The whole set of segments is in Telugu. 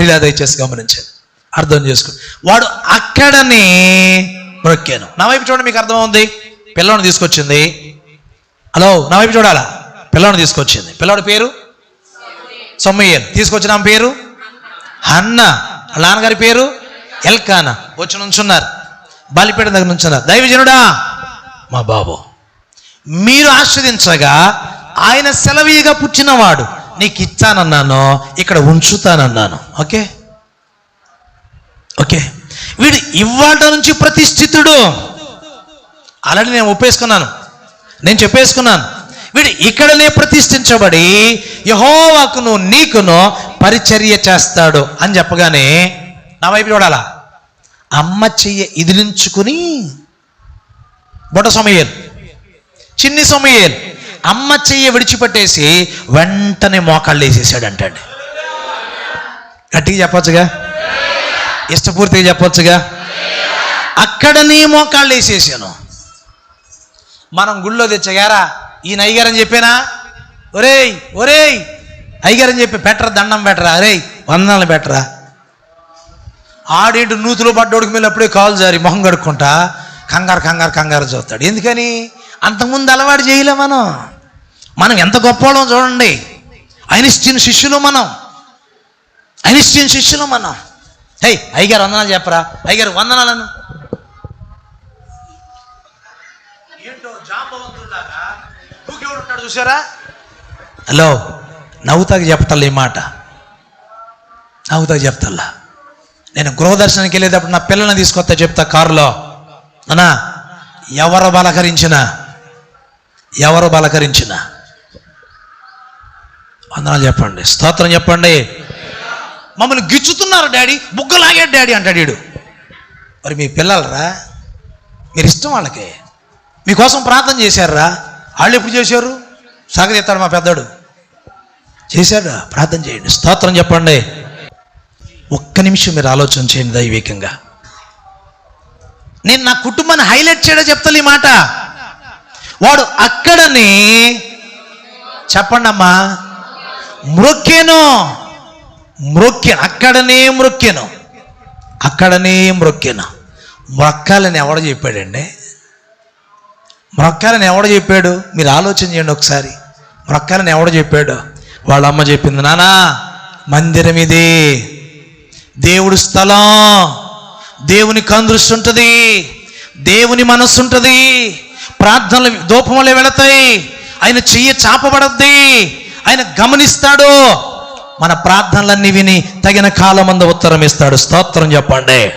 ప్రియుల దయచేసి గమనించాను అర్థం చేసుకో. వాడు అక్కడనే మ్రొక్కాను నా వైపు చూడండి మీకు అర్థమవుంది పిల్లవాడిని తీసుకొచ్చింది. హలో నా వైపు చూడాలా? పిల్లవాడిని తీసుకొచ్చింది. పిల్లవాడి పేరు? సొమ్మయ్యన్. తీసుకొచ్చిన ఆమె పేరు? అన్న నాన్నగారి పేరు? ఎల్కానా. వచ్చి నుంచున్నారు. బలిపేట దగ్గర నుంచున్నారు. దైవజనుడా మా బాబు. మీరు ఆస్వాదించగా ఆయన సెలవీగా పుచ్చినవాడు నీకు ఇచ్చానన్నాను ఇక్కడ ఉంచుతానన్నాను. ఓకే? ఓకే? వీడు ఇవాళ నుంచి ప్రతిష్ఠితుడు. అలాంటి నేను ఒప్పేసుకున్నాను. నేను చెప్పేసుకున్నాను. వీడు ఇక్కడనే ప్రతిష్ఠించబడి యహోవాకును నీకును పరిచర్య చేస్తాడు అని చెప్పగానే నా వైపు చూడాలా? అమ్మ చెయ్యి ఇదిలించుకుని బొట సమయలు చిన్ని సమయలు అమ్మ చెయ్యి విడిచిపెట్టేసి వెంటనే మోకాళ్ళు వేసేసాడంటండి. గట్టిగా చెప్పొచ్చుగా? ఇష్టపూర్తిగా చెప్పొచ్చుగా? అక్కడనే మోకాళ్ళు వేసేసాను. మనం గుళ్ళో తెచ్చగారా? ఈయన అయ్యగారని చెప్పానా? ఒరేయ్ ఒరేయ్! అయ్యగారని చెప్పి పెట్టరా దండం పెట్టరా? అరే వందనాలు పెట్టరా? ఆడేంటి నూతులు పడ్డోడికి మీద అప్పుడే కాలు జారి మొహం కడుక్కుంటా కంగారు కంగారు కంగారు చూస్తాడు. ఎందుకని? అంతకుముందు అలవాటు చేయలే మనం. మనం ఎంత గొప్పవాళ్ళం చూడండి. ఐనిస్టీన్ శిష్యులు మనం. ఐనిస్టీన్ శిష్యులు మనం. హే అయ్యగారు వందనాలు చెప్పరా? అయ్యగారు వందనాలను. చూసారా హలో నవ్వుతాకి చెప్తాను ఈ మాట. నవ్వుతాకి చెప్తాలా నేను గృహదర్శనానికి వెళ్ళేటప్పుడు నా పిల్లల్ని తీసుకొస్తా చెప్తా కారులో. అన్నా ఎవరు బలకరించిన ఎవరు బలకరించిన? వందనాలు చెప్పండి. స్తోత్రం చెప్పండి. మమ్మల్ని గిచ్చుతున్నారు డాడీ. బుగ్గలాగాడు డాడీ అంటాడు వీడు. మరి మీ పిల్లలరా? మీరు ఇష్టం వాళ్ళకి. మీకోసం ప్రార్థన చేశారా? వాళ్ళు ఎప్పుడు చేశారు? సాగదీస్తాడు మా పెద్దోడు. చేశాడా? ప్రార్థన చేయండి. స్తోత్రం చెప్పండి. ఒక్క నిమిషం మీరు ఆలోచన చేయండి దైవికంగా. నేను నా కుటుంబాన్ని హైలైట్ చేయడం చెప్తాను ఈ మాట. వాడు అక్కడనే చెప్పండమ్మా మ్రొక్కేను అక్కడనే మ్రొక్కాను అక్కడనే మ్రొక్కాను మొక్కాలని ఎవడు చెప్పాడండి? మొక్కాలని ఎవడు చెప్పాడు? మీరు ఆలోచన చేయండి ఒకసారి. మొక్కాలని ఎవడు చెప్పాడు? వాళ్ళ అమ్మ చెప్పింది నానా మందిరం ఇది. దేవుడు స్థలం దేవుని కందృష్టి ఉంటుంది దేవుని మనస్సు ఉంటుంది ప్రార్థనలు దూపములే వెళతాయి. ఆయన చెయ్యి చాపబడద్ది. ఆయన గమనిస్తాడు. మన ప్రార్థనలన్నీ విని తగిన కాలమంద ఉత్తరం ఇస్తాడు స్తోత్రం చెప్పండి.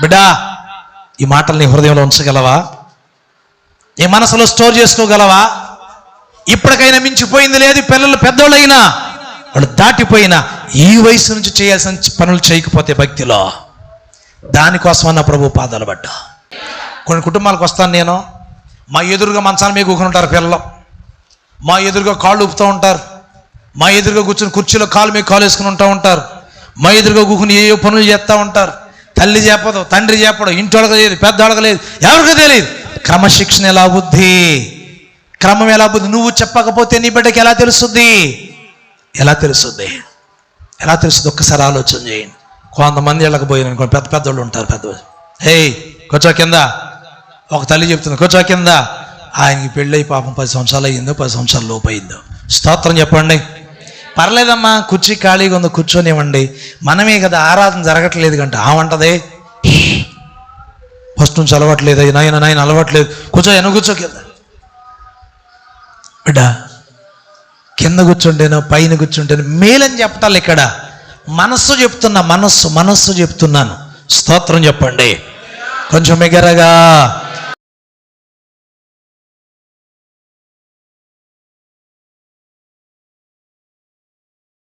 బిడ్డా ఈ మాటల్ని హృదయంలో ఉంచగలవా? ఈ మనసులో స్టోర్ చేసుకోగలవా? ఇప్పటికైనా మించిపోయింది లేదు పిల్లలు పెద్దోళ్ళైనా. వాళ్ళు దాటిపోయినా ఈ వయసు నుంచి చేయాల్సిన పనులు చేయకపోతే భక్తిలో. దానికోసమన్న ప్రభు పాదాలు పడ్డా. కొన్ని కుటుంబాలకు వస్తాను నేను. మా ఎదురుగా మంచాల మీద కూకుని ఉంటారు పిల్లలు. మా ఎదురుగా కాళ్ళు ఊపుతూ ఉంటారు. మా ఎదురుగా కూర్చుని కుర్చీలో కాలు మీద కాలు వేసుకుని ఉంటూ ఉంటారు. మా ఎదురుగా కూకుని ఏ పనులు చేస్తూ ఉంటారు. తల్లి చెప్పదు తండ్రి చెప్పడు ఇంటి వాళ్ళకి లేదు పెద్ద లేదు ఎవరికి తెలియదు. క్రమశిక్షణ ఎలా బుద్ధి? క్రమం ఎలా బుద్ధి? నువ్వు చెప్పకపోతే నీ బిడ్డకి ఎలా తెలుస్తుంది? ఎలా తెలుస్తుంది? ఎలా తెలుస్తుంది? ఒక్కసారి ఆలోచన చేయండి. కొంతమంది ఇళ్ళకి పోయిన పెద్ద పెద్దోళ్ళు ఉంటారు పెద్ద హేయ్ కొంచెం కింద. ఒక తల్లి చెప్తుంది కూర్చో కింద. ఆయనకి పెళ్ళై పాపం పది సంవత్సరాలు అయ్యిందో పది సంవత్సరాల లోపు అయిందో స్తోత్రం చెప్పండి. పర్లేదమ్మా కుర్చీ ఖాళీగా ఉందో కూర్చొనివ్వండి. మనమే కదా ఆరాధన జరగట్లేదు కంటే. ఆమంటది ఫస్ట్ నుంచి అలవాట్లేదు నాయన నాయన అలవాట్లేదు. కూర్చో ఎన కూర్చో కింద. బిడ్డ కింద కూర్చుంటేనో పైన కూర్చుంటేనో మేలని చెప్పటాలి ఇక్కడ. మనస్సు చెప్తున్నా మనస్సు మనస్సు చెప్తున్నాను. స్తోత్రం చెప్పండి. కొంచెం ఎగరగా.